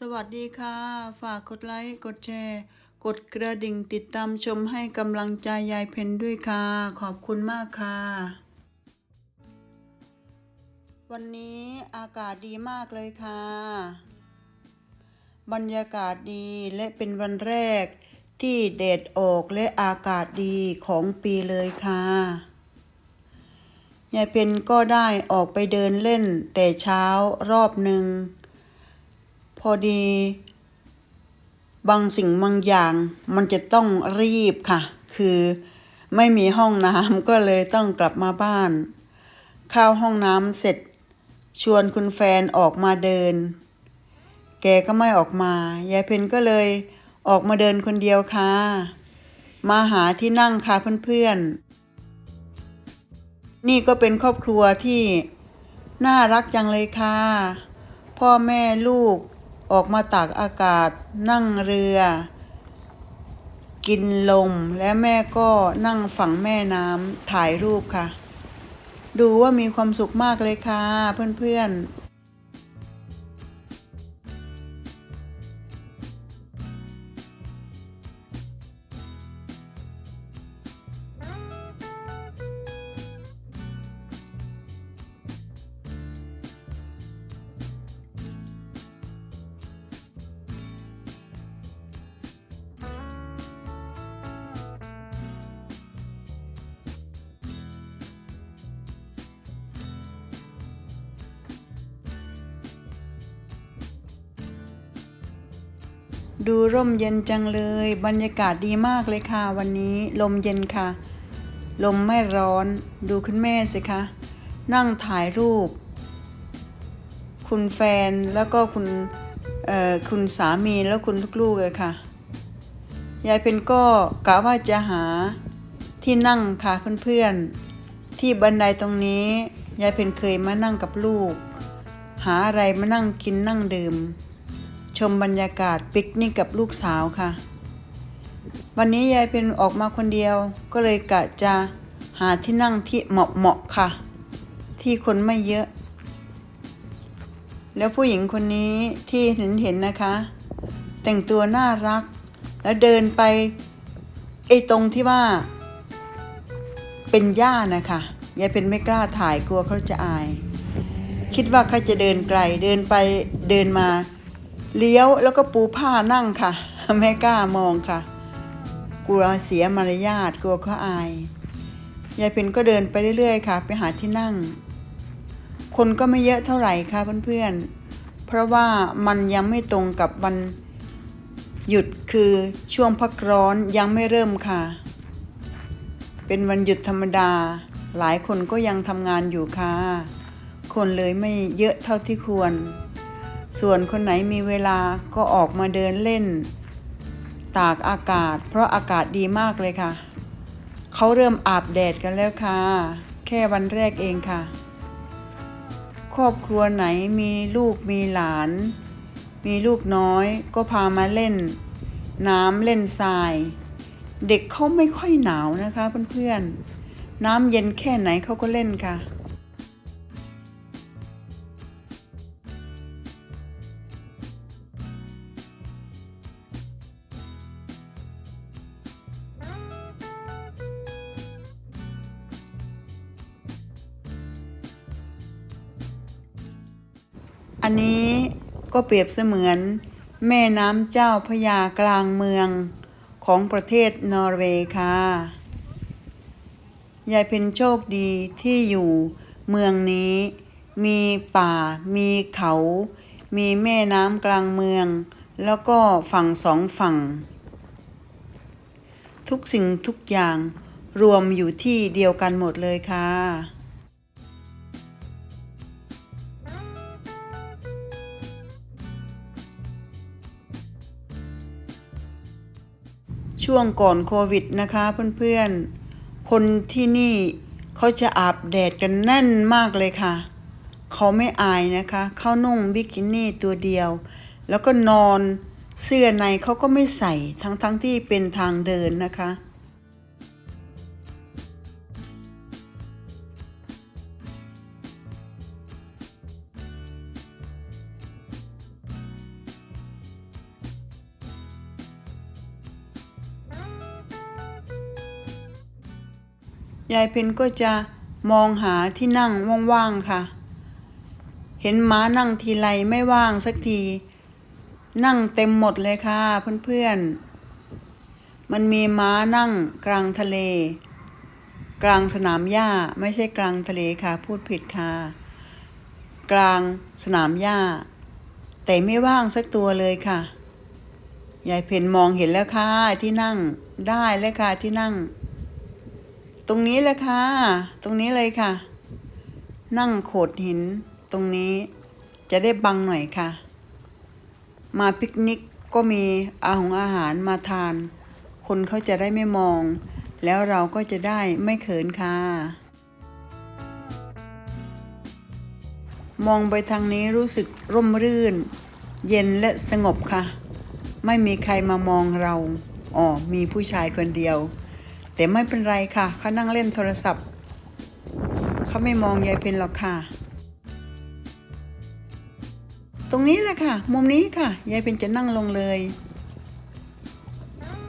สวัสดีค่ะ ฝากกดไลค์ กดแชร์ กดกระดิ่งติดตามชมให้กำลังใจยายเพนด้วยค่ะ ขอบคุณมากค่ะ วันนี้อากาศดีมากเลยค่ะ บรรยากาศดีและเป็นวันแรกที่แดดออกและอากาศดีของปีเลยค่ะยายเพนก็ได้ออกไปเดินเล่นแต่เช้ารอบหนึ่ง อดี บางสิ่งบางอย่าง มันจะต้องรีบค่ะ คือไม่มีห้องน้ำก็เลยต้องกลับมาบ้าน เข้าห้องน้ำเสร็จ ชวนคุณแฟนออกมาเดิน แกก็ไม่ออกมายายเพนก็เลยออกมาเดินคนเดียวค่ะ มาหาที่นั่งค่ะเพื่อนๆ นี่ก็เป็นครอบครัวที่น่ารักจังเลยค่ะ พ่อแม่ลูก ออกมาตากอากาศ นั่งเรือ กินลม และแม่ก็นั่งฝั่งแม่น้ำถ่ายรูปค่ะ ดูว่ามีความสุขมากเลยค่ะเพื่อนๆ ดูร่มเย็นจังเลย บรรยากาศดีมากเลยค่ะ วันนี้ลมเย็นค่ะ ลมไม่ร้อน ดูคุณแม่สิคะ นั่งถ่ายรูป คุณแฟนแล้วก็คุณคุณสามีแล้วคุณลูกๆเลยค่ะ ยายเป็นก็กะว่าจะหาที่นั่งค่ะเพื่อนๆ ที่บันไดตรงนี้ ยายเป็นเคยมานั่งกับลูก หาอะไรมานั่งกินนั่งดื่ม ชมบรรยากาศปิกนิกกับลูกสาวค่ะ วันนี้ยายเป็นออกมาคนเดียว ก็เลยกะจะหาที่นั่งที่เหมาะเหมาะๆค่ะ ที่คนไม่เยอะ แล้วผู้หญิงคนนี้ที่เห็นเห็นๆนะคะ แต่งตัวน่ารัก แล้วเดินไปไอ้ตรงที่ว่า เป็นหญ้านะคะยายเป็นไม่กล้าถ่ายกลัวเขาจะอาย คิดว่าเขาจะเดินไกลเดินไปเดินมา เลี้ยวแล้วก็ปูผ้านั่งค่ะ ไม่กล้ามองค่ะ กลัวเสียมารยาทกลัวเขาอาย ยายเพนก็เดินไปเรื่อยๆค่ะ ไปหาที่นั่ง คนก็ไม่เยอะเท่าไหร่ค่ะเพื่อนๆ เพราะว่ามันยังไม่ตรงกับวันหยุดคือช่วงพักร้อนยังไม่เริ่มค่ะ เป็นวันหยุดธรรมดา หลายคนก็ยังทำงานอยู่ค่ะ คนเลยไม่เยอะเท่าที่ควร ส่วนคนไหนมีเวลาก็ออกมาเดินเล่น ตากอากาศ เพราะอากาศดีมากเลยค่ะ เขาเริ่มอาบแดดกันแล้วค่ะ แค่วันแรกเองค่ะ ครอบครัวไหนมีลูกมีหลาน มีลูกน้อยก็พามาเล่น น้ำเล่นทราย เด็กเขาไม่ค่อยหนาวนะคะเพื่อนๆน้ำเย็นแค่ไหนเขาก็เล่นค่ะ อันนี้ก็เปรียบเสมือน แม่น้ำเจ้าพยากลางเมืองของประเทศนอร์เวย์ค่ะ ยายเป็นโชคดีที่อยู่เมืองนี้ มีป่า มีเขา มีแม่น้ำกลางเมือง แล้วก็ฝั่งสองฝั่ง ทุกสิ่งทุกอย่างรวมอยู่ที่เดียวกันหมดเลยค่ะ ช่วงก่อนโควิดนะคะเพื่อนๆ คนที่นี่เขาจะอาบแดดกันแน่นมากเลยค่ะ เขาไม่อายนะคะ เขานุ่งบิกินี่ตัวเดียว แล้วก็นอนเสื้อในเขาก็ไม่ใส่ทั้งๆทที่เป็นทางเดินนะคะ ยายเพนก็จะมองหาที่นั่งว่างๆค่ะ เห็นม้านั่งทีไรไม่ว่างสักที นั่งเต็มหมดเลยค่ะเพื่อนๆ มันมีม้านั่งกลางทะเล กลางสนามหญ้าไม่ใช่กลางทะเลค่ะ พูดผิดค่ะ กลางสนามหญ้า แต่ไม่ว่างสักตัวเลยค่ะยายเพนมองเห็นแล้วค่ะที่นั่งได้แล้วค่ะที่นั่ง ตรงนี้แหละค่ะ ตรงนี้เลยค่ะ นั่งโขดหิน ตรงนี้จะได้บังหน่อยค่ะ มาปิกนิกก็มีอาหงอาหารมาทาน คนเขาจะได้ไม่มอง แล้วเราก็จะได้ไม่เขินค่ะ มองไปทางนี้รู้สึกร่มรื่น เย็นและสงบค่ะ ไม่มีใครมามองเรา อ๋อ มีผู้ชายคนเดียว แต่ไม่เป็นไรค่ะ เขานั่งเล่นโทรศัพท์ เขาไม่มองยายเพนหรอกค่ะ ตรงนี้แหละค่ะ มุมนี้ค่ะ ยายเพนจะนั่งลงเลย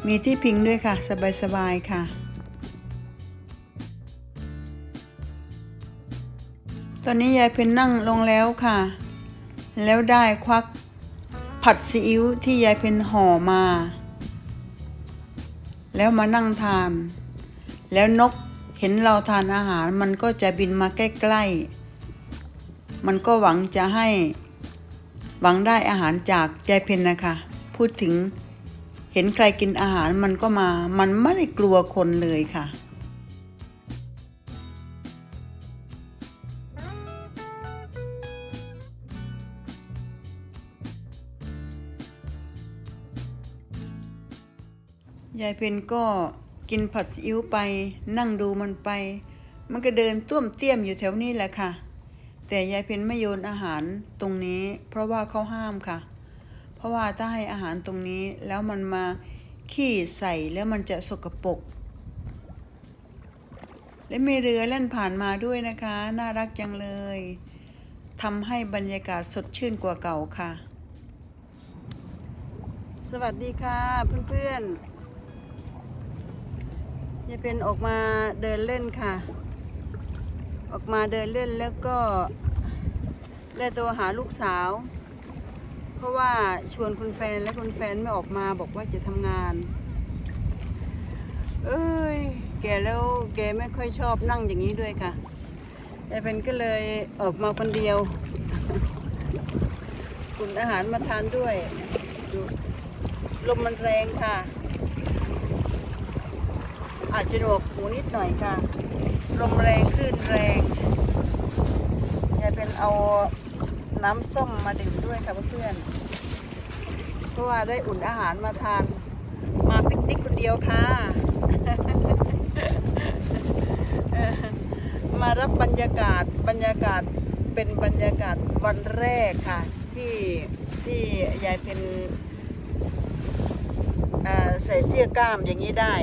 มีที่พิงด้วยค่ะ สบายๆค่ะ ตอนนี้ยายเพนนั่งลงแล้วค่ะ แล้วได้ควักผัดซีอิ๊วที่ยายเพนห่อมา แล้วมานั่งทาน แล้วนกเห็นเราทานอาหาร มันก็จะบินมาใกล้ๆ มันก็หวังจะให้ หวังได้อาหารจากใจเพนนะคะ พูดถึงเห็นใครกินอาหารมันก็มา มันไม่ได้กลัวคนเลยค่ะ ยายเพนก็กินผัดซีอิ๊วไป นั่งดูมันไป มันก็เดินต้วมเตี้ยมอยู่แถวนี้แหละค่ะ แต่ยายเพนไม่โยนอาหารตรงนี้ เพราะว่าเขาห้ามค่ะ เพราะว่าถ้าให้อาหารตรงนี้แล้วมันมาขี้ใส่แล้วมันจะสกปรกและมีเรือเล่นผ่านมาด้วยนะคะ น่ารักจังเลยทำให้บรรยากาศสดชื่นกว่าเก่าค่ะ สวัสดีค่ะเพื่อนๆ ยายเป็นออกมาเดินเล่นค่ะ ออกมาเดินเล่นแล้วก็ได้ตัวหาลูกสาว เพราะว่าชวนคุณแฟนและคุณแฟนไม่ออกมาบอกว่าจะทำงาน เอ้ย แกแล้วแกไม่ค่อยชอบนั่งอย่างนี้ด้วยค่ะยายเป็นก็เลยออกมาคนเดียวคุณอาหารมาทานด้วยลมมันแรงค่ะ อาจจะหนวกหูนิดหน่อยค่ะ ลมแรงคลื่นแรงยายเป็นเอาน้ำส้มมาดื่มด้วยค่ะเพื่อนๆเพราะว่าได้อุ่นอาหารมาทาน มาปิกนิกคนเดียวค่ะ มารับบรรยากาศบรรยากาศเป็นบรรยากาศวันแรกค่ะ ที่ที่ยายเป็น ใส่เสื้อกล้ามอย่างนี้ได้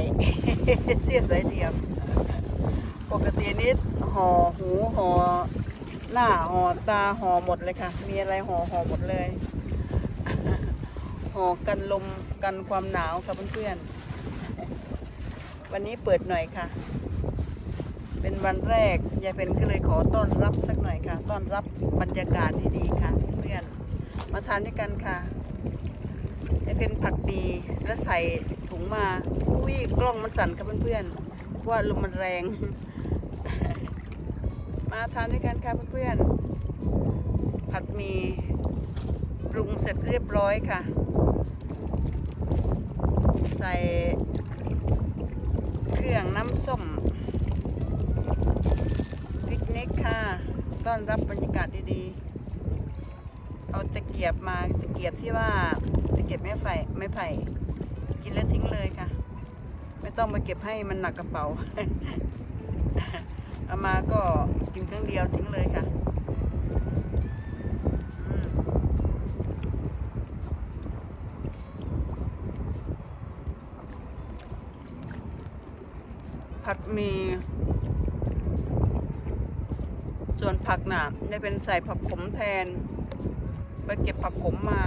เสื้อสายเดียบปกตินี้ห่อหูห่อหน้าห่อตาห่อหมดเลยค่ะ มีอะไรห่อห่อหมดเลยห่อกันลมกันความหนาวค่ะเพื่อนๆ วันนี้เปิดหน่อยค่ะ เป็นวันแรกยายเพนก็เลยขอต้อนรับสักหน่อยค่ะ ต้อนรับบรรยากาศดีๆค่ะ เพื่อนมาทานด้วยกันค่ะ ยายเพนผัดดีแล้วใส่ถุงมาอุ้ยกล้องมันสั่นค่ะเพื่อนๆเพราะว่าลมมันแรง มาทานด้วยกันค่ะเพื่อนๆผัดมีปรุงเสร็จเรียบร้อยค่ะ ใส่เครื่องน้ำส้มปิกนิกค่ะ ต้อนรับบรรยากาศดีๆ เอาตะเกียบมาตะเกียบที่ว่าตะเกียบไม้ไผ่ไม้ไผ่ กินแล้วทิ้งเลยค่ะ ไม่ต้องมาเก็บให้มันหนักกระเป๋า เอามาก็กินครั้งเดียวทิ้งเลยค่ะผัดมี ส่วนผักหนามได้เป็นใส่ผักขมแทน ไปเก็บผักขมมา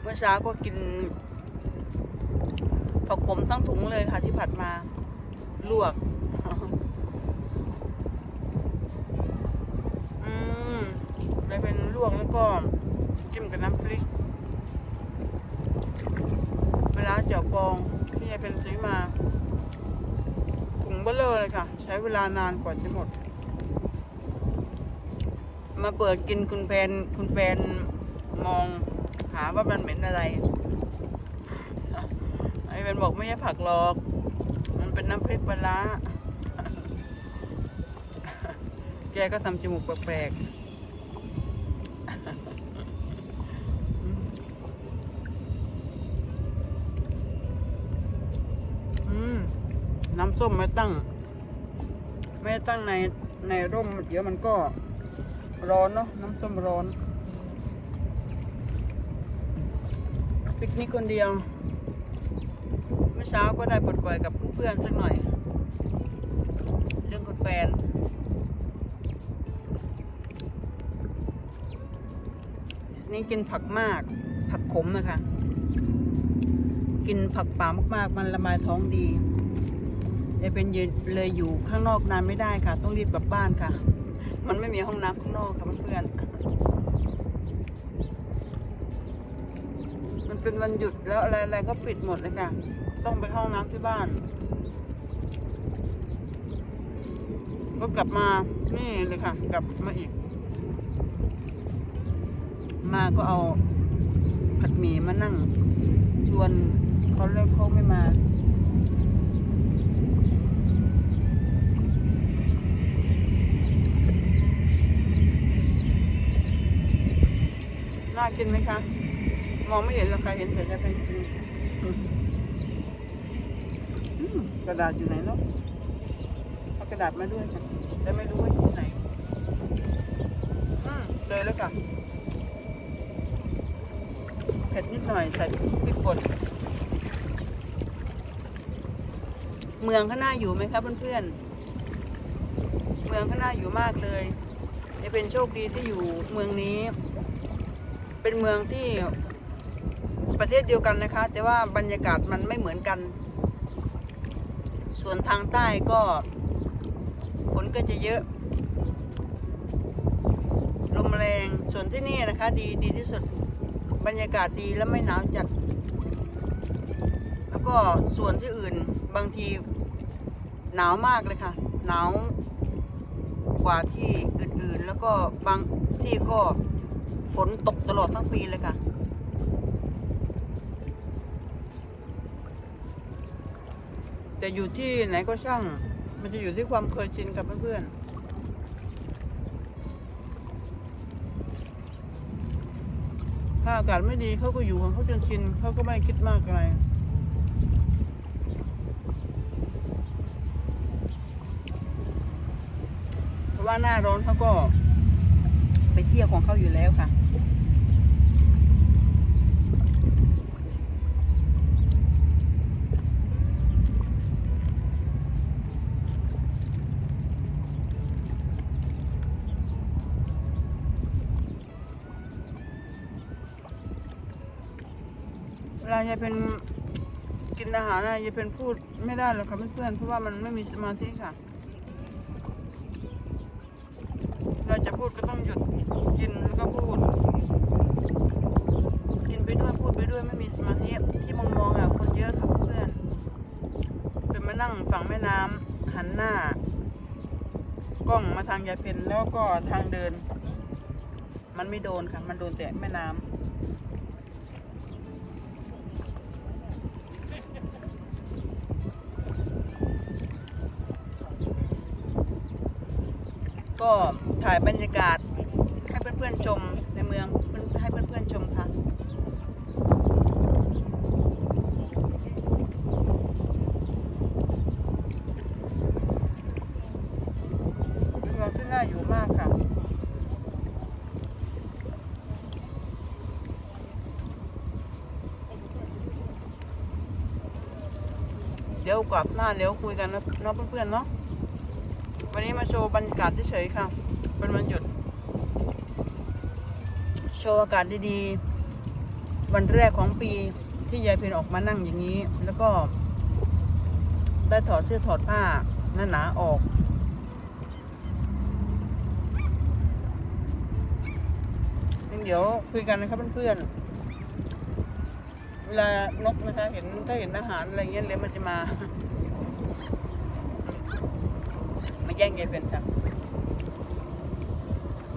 เมื่อเช้าก็กิน ผักขมทั้งถุงเลยค่ะที่ผัดมา ลวก อืมไปเป็นลวกแล้วก็จิ้มกับน้ำพริกเวลาเจียวปองที่ยายเป็นซื้อมา ถุงเบลเลอร์เลยค่ะ ใช้เวลานานกว่าจะหมด มาเปิดกินคุณแฟนคุณแฟนมองหาว่ามันเหม็นอะไรไอ้แฟนบอกไม่ใช่ผักหรอก มันเป็นน้ำพริกปลาร้าแกก็ทำจมูกแปลกๆอืมน้ำส้มไม่ตั้ง ไม่ตั้งในในร่มเดี๋ยวมันก็ ร้อนเนาะน้ำส้มร้อนปิกนิกคนเดียว เมื่อเช้าก็ได้ปลดปล่อยกับเพื่อนสักหน่อย เรื่องคุณแฟน นี่กินผักมาก ผักขมนะคะ กินผักป่ามากๆ มันระบายท้องดียายเป็นยืนเลยอยู่ข้างนอกนานไม่ได้ค่ะ ต้องรีบกลับบ้านค่ะ มันไม่มีห้องน้ำข้างนอกค่ะเพื่อนมันเป็นวันหยุดแล้วอะไรๆก็ปิดหมดเลยค่ะ ต้องไปห้องน้ำที่บ้าน ก็กลับมา นี่เลยค่ะ กลับมาอีก มาก็เอาผัดหมี่มานั่ง ชวนเขาเลิกเขาไม่มา กินไหมคะ มองไม่เห็นหรอกค่ะเห็นแต่จะเป็นกินกระดาษอยู่ไหนเนาะเอากระดาษมาด้วยค่ะแต่ไม่รู้ว่าอยู่ไหนอืมเจอแล้วค่ะเผ็ดนิดหน่อยใส่พริกป่นเมืองข้างหน้าอยู่ไหมครับเพื่อนๆ เมืองข้างหน้าอยู่มากเลย จะเป็นโชคดีที่อยู่เมืองนี้ เป็นเมืองที่ประเทศเดียวกันนะคะ แต่ว่าบรรยากาศมันไม่เหมือนกัน ส่วนทางใต้ก็ฝนก็จะเยอะ ลมแรงส่วนที่นี่นะคะ ดีดีที่สุดบรรยากาศดีและไม่หนาวจัด แล้วก็ส่วนที่อื่นบางทีหนาวมากเลยค่ะ หนาวกว่าที่อื่นๆ แล้วก็บางที่ก็ ฝนตกตลอดทั้งปีเลยค่ะ แต่อยู่ที่ไหนก็ช่าง มันจะอยู่ที่ความเคยชินกับเพื่อนๆถ้าอากาศไม่ดีเขาก็อยู่ของเขาจนชินเขาก็ไม่คิดมากอะไร เพราะว่าหน้าร้อนเขาก็ เที่ยวของเขาอยู่แล้วค่ะ เวลายายเป็นกินอาหารนะยายเป็นพูดไม่ได้หรอกค่ะเพื่อนๆเพราะว่ามันไม่มีสมาธิค่ะ เราจะพูดก็ต้องหยุดกินแล้วก็พูด กินไปด้วยพูดไปด้วยไม่มีสมาธิที่มองมองอะคนเยอะค่ะเพื่อนเป็นมานั่งฝั่งแม่น้ำหันหน้า กล้องมาทางยาเพนแล้วก็ทางเดิน มันไม่โดนค่ะ มันโดนแต่แม่น้ำก็ ถ่ายบรรยากาศให้เพื่อนๆชมในเมืองให้เพื่อนๆชมค่ะเมืองที่น่าอยู่มากค่ะเดี๋ยวกลับหน้าเดี๋ยวคุยกันนะเพื่อนๆเนาะ วันนี้มาโชว์บรรยากาศเฉยๆค่ะ เป็นวันหยุด โชว์อากาศดีๆ วันแรกของปีที่ยายเพนออกมานั่งอย่างนี้ แล้วก็ ได้ถอดเสื้อถอดผ้าหน้าหนาออกเดี๋ยวคุยกันนะครับเพื่อนๆ เวลานกนะคะเห็นถ้าเห็นอาหารอะไรเงี้ยเลยมันจะมา มาแย่งยายเป็นครับ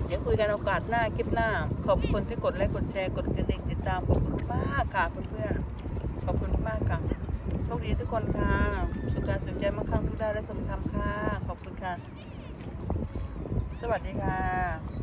เดี๋ยวคุยกันโอกาสหน้าคลิปหน้า ขอบคุณที่กดไลค์กดแชร์กดกระดิ่งติดตามขอบคุณมากค่ะเพื่อนๆขอบคุณมากค่ะโชคดีทุกคนค่ะ สุขการสุขใจมั่งคั่งทุกได้านและสมธรรมค่ะ ขอบคุณค่ะ สวัสดีค่ะ